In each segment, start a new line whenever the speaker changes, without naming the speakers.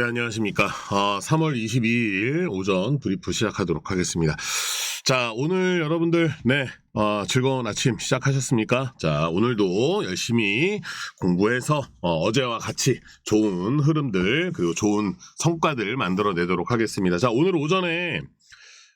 네, 안녕하십니까. 어, 3월 22일 오전 브리프 시작하도록 하겠습니다. 자, 오늘 여러분들, 네, 어, 즐거운 아침 시작하셨습니까? 자, 오늘도 열심히 공부해서 어, 제와 같이 좋은 흐름들, 그리고 좋은 성과들 만들어내도록 하겠습니다. 자, 오늘 오전에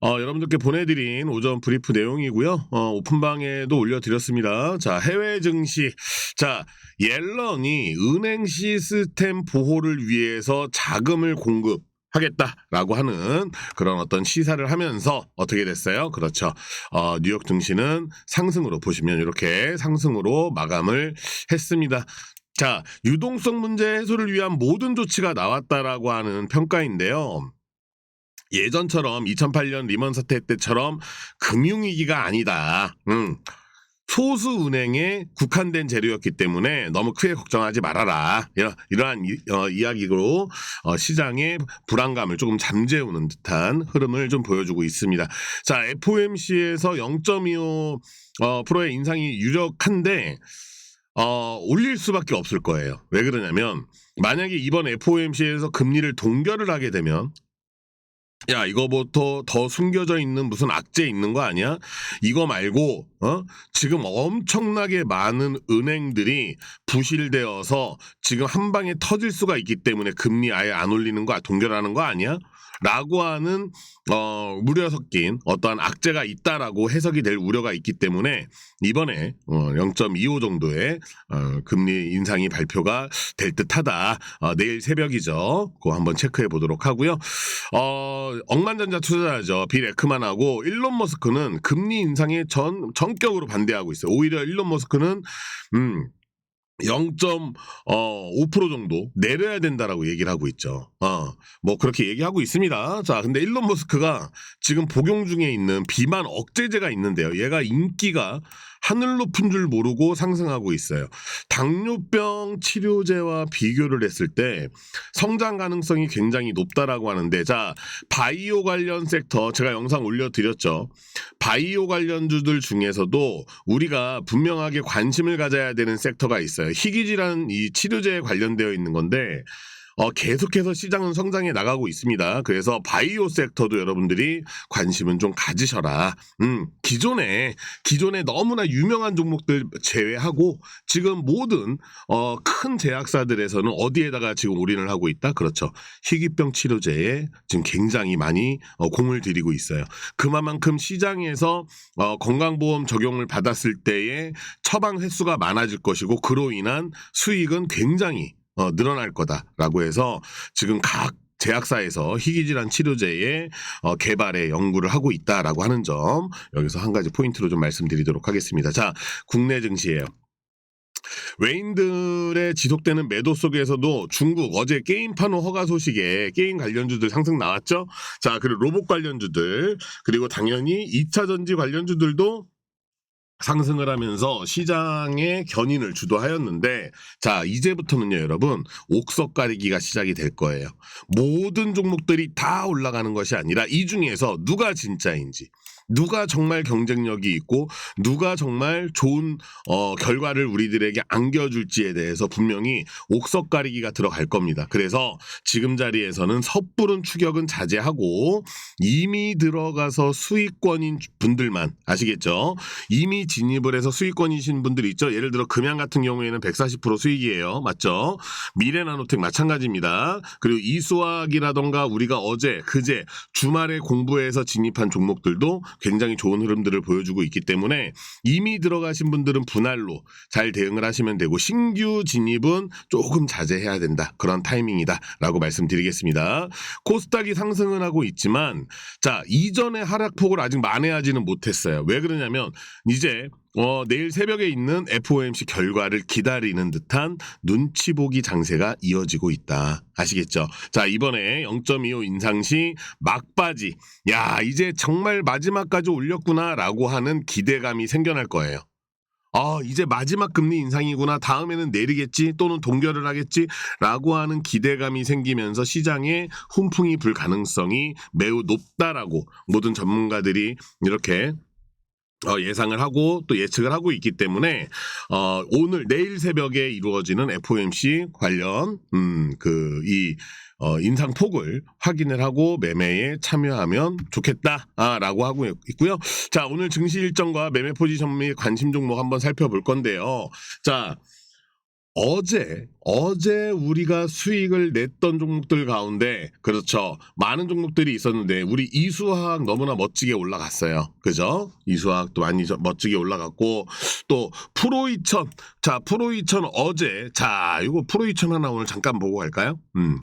어, 여러분들께 보내드린 오전 브리프 내용이고요. 어, 오픈방에도 올려드렸습니다. 자, 해외 증시. 자, 옐런이 은행 시스템 보호를 위해서 자금을 공급 하겠다라고 하는 그런 어떤 시사를 하면서 어떻게 됐어요? 그렇죠. 어, 뉴욕 증시는 상승으로 보시면 이렇게 상승으로 마감을 했습니다. 자, 유동성 문제 해소를 위한 모든 조치가 나왔다라고 하는 평가인데요. 예전처럼 2008년 리먼 사태 때처럼 금융위기가 아니다. 음. 소수 은행에 국한된 재료였기 때문에 너무 크게 걱정하지 말아라. 이러, 이러한 이, 어, 이야기로 어, 시장의 불안감을 조금 잠재우는 듯한 흐름을 좀 보여주고 있습니다. 자, FOMC에서 0.25 어, 프로의 인상이 유력한데 어, 올릴 수밖에 없을 거예요. 왜 그러냐면 만약에 이번 FOMC에서 금리를 동결을 하게 되면 야, 이거부터 더 숨겨져 있는 무슨 악재 있는 거 아니야? 이거 말고, 어? 지금 엄청나게 많은 은행들이 부실되어서 지금 한 방에 터질 수가 있기 때문에 금리 아예 안 올리는 거, 동결하는 거 아니야? 라고 하는 어, 무려 섞인 어떠한 악재가 있다라고 해석이 될 우려가 있기 때문에 이번에 어, 0.25 정도의 어, 금리 인상이 발표가 될 듯하다. 어, 내일 새벽이죠. 그거 한번 체크해 보도록 하고요. 어, 억만전자 투자자죠. 빌 에크만하고 일론 머스크는 금리 인상에 전 전격으로 반대하고 있어요. 오히려 일론 머스크는 음 0.5% 정도 내려야 된다라고 얘기를 하고 있죠. 어, 뭐 그렇게 얘기하고 있습니다. 자, 근데 일론 머스크가 지금 복용 중에 있는 비만 억제제가 있는데요. 얘가 인기가 하늘 높은 줄 모르고 상승하고 있어요. 당뇨병 치료제와 비교를 했을 때 성장 가능성이 굉장히 높다라고 하는데 자, 바이오 관련 섹터 제가 영상 올려드렸죠. 바이오 관련주들 중에서도 우리가 분명하게 관심을 가져야 되는 섹터가 있어요. 희귀질환 이 치료제에 관련되어 있는 건데 어, 계속해서 시장은 성장해 나가고 있습니다. 그래서 바이오 섹터도 여러분들이 관심은 좀 가지셔라. 음, 기존에, 기존에 너무나 유명한 종목들 제외하고 지금 모든, 어, 큰 제약사들에서는 어디에다가 지금 올인을 하고 있다? 그렇죠. 희귀병 치료제에 지금 굉장히 많이 어, 공을 들이고 있어요. 그만큼 시장에서 어, 건강보험 적용을 받았을 때의 처방 횟수가 많아질 것이고 그로 인한 수익은 굉장히 어, 늘어날 거다라고 해서 지금 각 제약사에서 희귀질환 치료제의 어, 개발에 연구를 하고 있다라고 하는 점 여기서 한 가지 포인트로 좀 말씀드리도록 하겠습니다. 자, 국내 증시예요. 외인들의 지속되는 매도 속에서도 중국 어제 게임 판호 허가 소식에 게임 관련주들 상승 나왔죠. 자, 그리고 로봇 관련주들 그리고 당연히 2차 전지 관련주들도 상승을 하면서 시장의 견인을 주도하였는데 자 이제부터는요 여러분 옥석 가리기가 시작이 될 거예요. 모든 종목들이 다 올라가는 것이 아니라 이 중에서 누가 진짜인지 누가 정말 경쟁력이 있고 누가 정말 좋은 어, 결과를 우리들에게 안겨줄지에 대해서 분명히 옥석 가리기가 들어갈 겁니다. 그래서 지금 자리에서는 섣부른 추격은 자제하고 이미 들어가서 수익권인 분들만 아시겠죠? 이미 진입을 해서 수익권이신 분들 있죠. 예를 들어 금양 같은 경우에는 140% 수익이에요. 맞죠? 미래나노텍 마찬가지입니다. 그리고 이수학이라던가 우리가 어제 그제 주말에 공부해서 진입한 종목들도 굉장히 좋은 흐름들을 보여주고 있기 때문에 이미 들어가신 분들은 분할로 잘 대응을 하시면 되고 신규 진입은 조금 자제해야 된다. 그런 타이밍이다라고 말씀드리겠습니다. 코스닥이 상승은 하고 있지만 자 이전의 하락폭을 아직 만회하지는 못했어요. 왜 그러냐면 이제 어, 내일 새벽에 있는 FOMC 결과를 기다리는 듯한 눈치 보기 장세가 이어지고 있다. 아시겠죠? 자, 이번에 0.25 인상 시 막바지. 야, 이제 정말 마지막까지 올렸구나라고 하는 기대감이 생겨날 거예요. 아, 이제 마지막 금리 인상이구나. 다음에는 내리겠지. 또는 동결을 하겠지. 라고 하는 기대감이 생기면서 시장에 훈풍이 불 가능성이 매우 높다라고 모든 전문가들이 이렇게 어, 예상을 하고 또 예측을 하고 있기 때문에 어, 오늘 내일 새벽에 이루어지는 FOMC 관련 음, 그이 어, 인상폭을 확인을 하고 매매에 참여하면 좋겠다라고 하고 있고요. 자, 오늘 증시 일정과 매매 포지션 및 관심 종목 한번 살펴볼 건데요. 자, 어제 어제 우리가 수익을 냈던 종목들 가운데 그렇죠. 많은 종목들이 있었는데 우리 이수화학 너무나 멋지게 올라갔어요. 그죠? 이수화학도 많이 저- 멋지게 올라갔고 또 프로 2000자 프로 2000 어제. 자 이거 프로 2000 하나 오늘 잠깐 보고 갈까요? 음.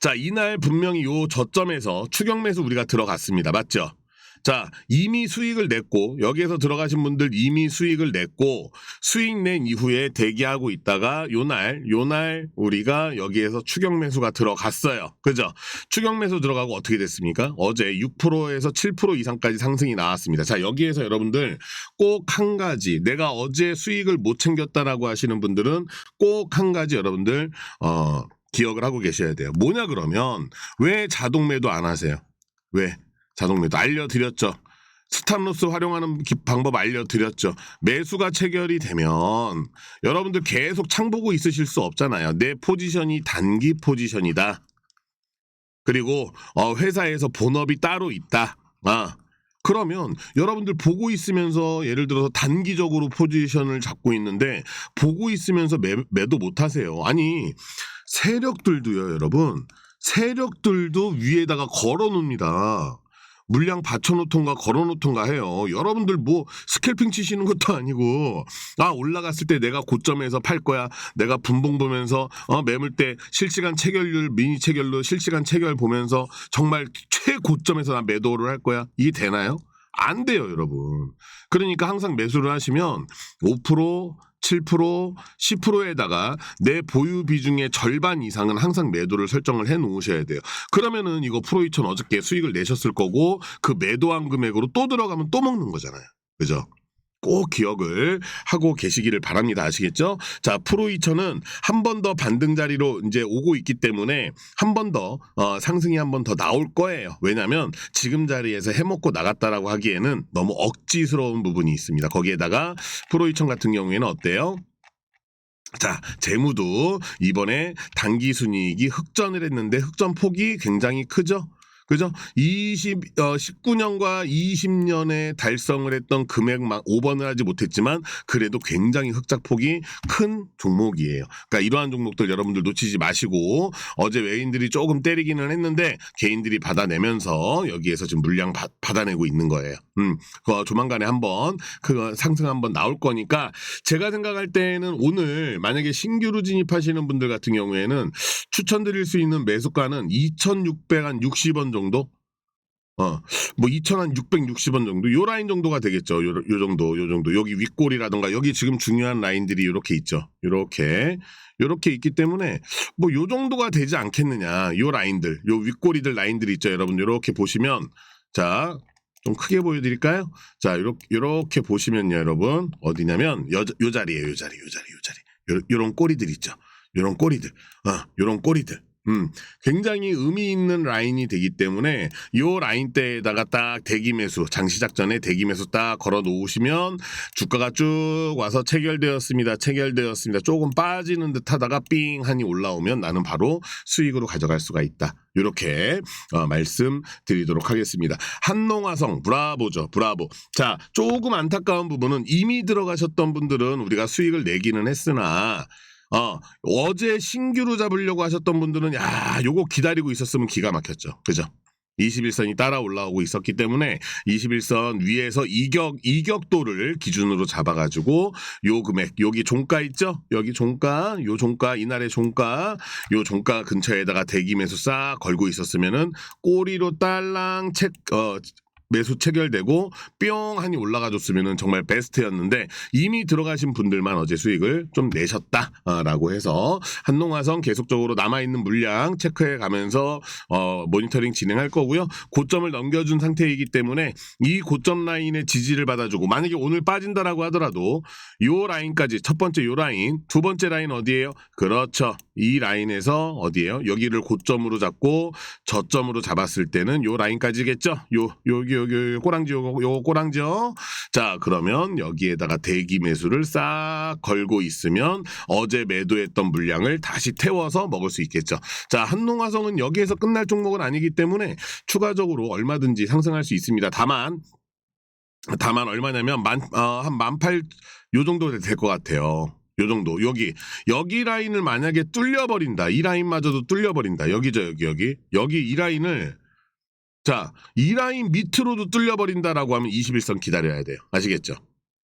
자 이날 분명히 요 저점에서 추격 매수 우리가 들어갔습니다. 맞죠 자 이미 수익을 냈고 여기에서 들어가신 분들 이미 수익을 냈고 수익 낸 이후에 대기하고 있다가 요날 요날 우리가 여기에서 추격 매수가 들어갔어요. 그죠? 추격 매수 들어가고 어떻게 됐습니까? 어제 6%에서 7% 이상까지 상승이 나왔습니다. 자, 여기에서 여러분들 꼭 한 가지 내가 어제 수익을 못 챙겼다라고 하시는 분들은 꼭 한 가지 여러분들 어 기억을 하고 계셔야 돼요. 뭐냐 그러면 왜 자동 매도 안 하세요? 왜? 자동 매도 알려드렸죠. 스탑로스 활용하는 기- 방법 알려드렸죠. 매수가 체결이 되면 여러분들 계속 창 보고 있으실 수 없잖아요. 내 포지션이 단기 포지션이다. 그리고 어, 회사에서 본업이 따로 있다. 아, 그러면 여러분들 보고 있으면서 예를 들어서 단기적으로 포지션을 잡고 있는데 보고 있으면서 매, 매도 못 하세요. 아니 세력들도요, 여러분. 세력들도 위에다가 걸어 놓습니다. 물량 받쳐놓던가 걸어놓던가 해요. 여러분들 뭐 스캘핑 치시는 것도 아니고 아 올라갔을 때 내가 고점에서 팔 거야. 내가 분봉 보면서 어 매물대 실시간 체결률 미니 체결로 실시간 체결 보면서 정말 최고점에서 나 매도를 할 거야. 이게 되나요? 안 돼요, 여러분. 그러니까 항상 매수를 하시면 5% 7%, 10%에다가 내 보유 비중의 절반 이상은 항상 매도를 설정을 해 놓으셔야 돼요. 그러면은 이거 프로이천 어저께 수익을 내셨을 거고 그 매도한 금액으로 또 들어가면 또 먹는 거잖아요. 그죠? 꼭 기억을 하고 계시기를 바랍니다. 아시겠죠? 자, 프로2천은 한번 더 반등 자리로 이제 오고 있기 때문에 한 번더 어, 상승이 한 번 더 나올 거예요. 왜냐하면 지금 자리에서 해먹고 나갔다라고 하기에는 너무 억지스러운 부분이 있습니다. 거기에다가 프로2천 같은 경우에는 어때요? 자, 재무도 이번에 단기 순이익이 흑전을 했는데 흑전 폭이 굉장히 크죠? 그죠? 20, 어, 19년과 20년에 달성을 했던 금액만 5번을 하지 못했지만 그래도 굉장히 흑작폭이 큰 종목이에요. 그러니까 이러한 종목들 여러분들 놓치지 마시고 어제 외인들이 조금 때리기는 했는데 개인들이 받아내면서 여기에서 지금 물량 받, 받아내고 있는 거예요. 음, 그 조만간에 한번 그 상승 한번 나올 거니까 제가 생각할 때는 오늘 만약에 신규로 진입하시는 분들 같은 경우에는 추천드릴 수 있는 매수가는 2,660원 정도? 어, 뭐 2,660원 정도? 요 라인 정도가 되겠죠. 요, 요 정도, 요 정도. 여기 윗골이라던가 여기 지금 중요한 라인들이 이렇게 있죠. 이렇게. 이렇게 있기 때문에 뭐 요 정도가 되지 않겠느냐. 요 라인들, 요 윗골이들 라인들이 있죠. 여러분 이렇게 보시면 자, 좀 크게 보여드릴까요? 자, 이렇게, 이렇게 보시면요, 여러분. 어디냐면, 여, 요 자리에요, 요 자리, 요 자리, 요 자리. 요, 요런 꼬리들 있죠. 요런 꼬리들. 어, 요런 꼬리들. 음, 굉장히 의미 있는 라인이 되기 때문에 요 라인대에다가 딱 대기 매수, 장시 작 전에 대기 매수 딱 걸어 놓으시면 주가가 쭉 와서 체결되었습니다. 체결되었습니다. 조금 빠지는 듯 하다가 삥 하니 올라오면 나는 바로 수익으로 가져갈 수가 있다. 이렇게 어, 말씀드리도록 하겠습니다. 한농화성 브라보죠. 브라보. 자, 조금 안타까운 부분은 이미 들어가셨던 분들은 우리가 수익을 내기는 했으나 어, 어제 신규로 잡으려고 하셨던 분들은 야, 요거 기다리고 있었으면 기가 막혔죠. 그죠? 21선이 따라 올라오고 있었기 때문에 21선 위에서 이격 이격도를 기준으로 잡아 가지고 요 금액 여기 종가 있죠? 여기 종가 요 종가 이날의 종가 요 종가 근처에다가 대기 매수 싹 걸고 있었으면은 꼬리로 딸랑 책어 매수 체결되고 뿅 하니 올라가줬으면 정말 베스트였는데 이미 들어가신 분들만 어제 수익을 좀 내셨다라고 해서 한농화성 계속적으로 남아있는 물량 체크해 가면서 어, 모니터링 진행할 거고요. 고점을 넘겨준 상태이기 때문에 이 고점 라인의 지지를 받아주고 만약에 오늘 빠진다라고 하더라도 요 라인까지 첫 번째 요 라인 두 번째 라인 어디예요? 그렇죠. 이 라인에서 어디예요? 여기를 고점으로 잡고 저점으로 잡았을 때는 요 라인까지겠죠. 요 여기 여기 꼬랑지 요거, 요거 꼬랑지요. 자, 그러면 여기에다가 대기 매수를 싹 걸고 있으면 어제 매도했던 물량을 다시 태워서 먹을 수 있겠죠. 자, 한농화성은 여기에서 끝날 종목은 아니기 때문에 추가적으로 얼마든지 상승할 수 있습니다. 다만 다만 얼마냐면 만, 어, 한 만팔 요 정도 될 것 같아요. 요 정도 여기 여기 라인을 만약에 뚫려버린다 이 라인마저도 뚫려버린다 여기죠 여기 여기 여기 이 라인을 자이 라인 밑으로도 뚫려버린다라고 하면 21선 기다려야 돼요 아시겠죠?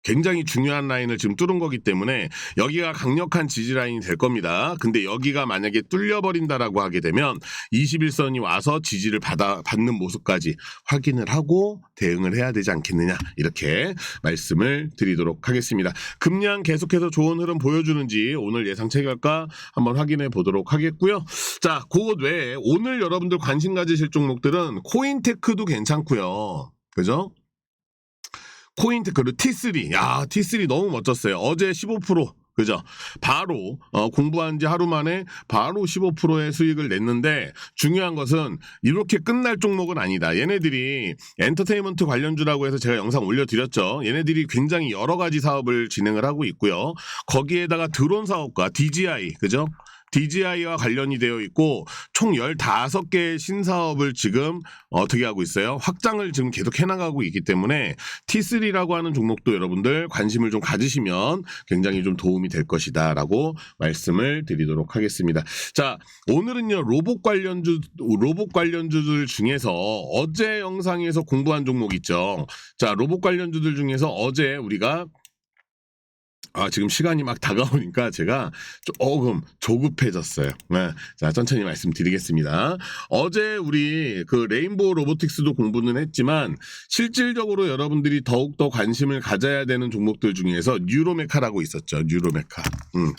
굉장히 중요한 라인을 지금 뚫은 거기 때문에 여기가 강력한 지지 라인이 될 겁니다. 근데 여기가 만약에 뚫려버린다라고 하게 되면 21선이 와서 지지를 받아 받는 모습까지 확인을 하고 대응을 해야 되지 않겠느냐 이렇게 말씀을 드리도록 하겠습니다. 금량 계속해서 좋은 흐름 보여주는지 오늘 예상 체결가 한번 확인해 보도록 하겠고요. 자, 그것 외에 오늘 여러분들 관심 가지실 종목들은 코인테크도 괜찮고요. 그죠? 코인테크 그리고 T3. 야, T3 너무 멋졌어요. 어제 15% 그죠? 바로 어, 공부한 지 하루 만에 바로 15%의 수익을 냈는데 중요한 것은 이렇게 끝날 종목은 아니다. 얘네들이 엔터테인먼트 관련주라고 해서 제가 영상 올려드렸죠. 얘네들이 굉장히 여러 가지 사업을 진행을 하고 있고요. 거기에다가 드론 사업과 DJI 그죠? DJI와 관련이 되어 있고 총 15개의 신사업을 지금 어떻게 하고 있어요? 확장을 지금 계속 해나가고 있기 때문에 T3라고 하는 종목도 여러분들 관심을 좀 가지시면 굉장히 좀 도움이 될 것이다 라고 말씀을 드리도록 하겠습니다. 자, 오늘은요 로봇 관련주 로봇 관련주들 중에서 어제 영상에서 공부한 종목 있죠. 자, 로봇 관련주들 중에서 어제 우리가 아, 지금 시간이 막 다가오니까 제가 조금 조급해졌어요. 네. 자, 천천히 말씀드리겠습니다. 어제 우리 그 레인보우 로보틱스도 공부는 했지만 실질적으로 여러분들이 더욱더 관심을 가져야 되는 종목들 중에서 뉴로메카라고 있었죠. 뉴로메카. 음.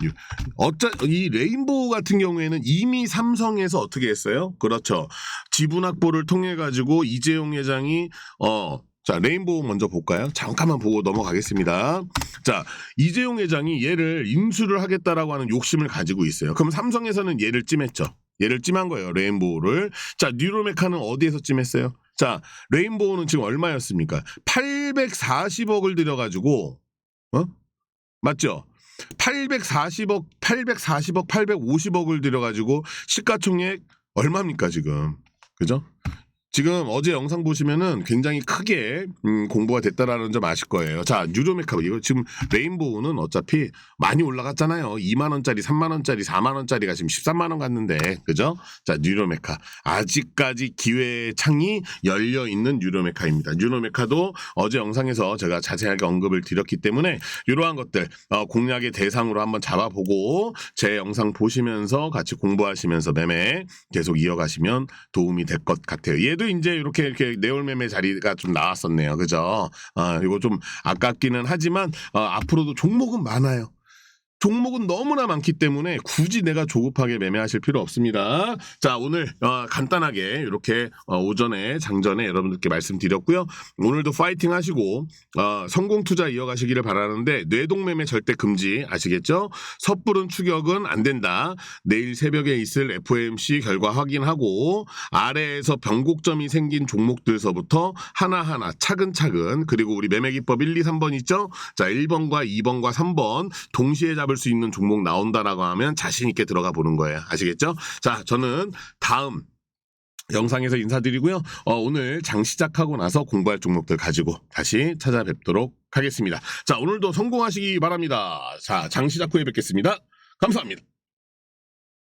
뉴- 어쩌 이 레인보우 같은 경우에는 이미 삼성에서 어떻게 했어요? 그렇죠. 지분 확보를 통해 가지고 이재용 회장이 어 자, 레인보우 먼저 볼까요? 잠깐만 보고 넘어가겠습니다. 자, 이재용 회장이 얘를 인수를 하겠다라고 하는 욕심을 가지고 있어요. 그럼 삼성에서는 얘를 찜했죠. 얘를 찜한 거예요. 레인보우를. 자, 뉴로메카는 어디에서 찜했어요? 자, 레인보우는 지금 얼마였습니까? 840억을 들여가지고, 어? 맞죠? 840억, 840억, 850억을 들여가지고 시가총액 얼마입니까, 지금? 그죠? 지금 어제 영상 보시면은 굉장히 크게 음, 공부가 됐다라는 점 아실 거예요. 자, 뉴로메카 이거 지금 레인보우는 어차피 많이 올라갔잖아요. 2만 원짜리, 3만 원짜리, 4만 원짜리가 지금 13만 원 갔는데, 그죠? 자, 뉴로메카 아직까지 기회의 창이 열려 있는 뉴로메카입니다. 뉴로메카도 어제 영상에서 제가 자세하게 언급을 드렸기 때문에 이러한 것들 어, 공략의 대상으로 한번 잡아보고 제 영상 보시면서 같이 공부하시면서 매매 계속 이어가시면 도움이 될 것 같아요. 얘도 이제 이렇게 이렇게 내월 매매 자리가 좀 나왔었네요. 그죠? 아, 이거 좀 아깝기는 하지만 어, 앞으로도 종목은 많아요. 종목은 너무나 많기 때문에 굳이 내가 조급하게 매매하실 필요 없습니다. 자, 오늘 어, 간단하게 이렇게 어, 오전에 장전에 여러분들께 말씀드렸고요. 오늘도 파이팅 하시고 어, 성공 투자 이어가시기를 바라는데 뇌동 매매 절대 금지 아시겠죠? 섣부른 추격은 안 된다. 내일 새벽에 있을 FOMC 결과 확인하고 아래에서 변곡점이 생긴 종목들서부터 하나하나 차근차근 그리고 우리 매매 기법 1, 2, 3번 있죠? 자, 1번과 2번과 3번 동시에 잡을 수 있는 종목 나온다라고 하면 자신 있게 들어가 보는 거예요. 아시겠죠? 자, 저는 다음 영상에서 인사드리고요. 어, 오늘 장 시작하고 나서 공부할 종목들 가지고 다시 찾아뵙도록 하겠습니다. 자, 오늘도 성공하시기 바랍니다. 자, 장 시작 후에 뵙겠습니다. 감사합니다.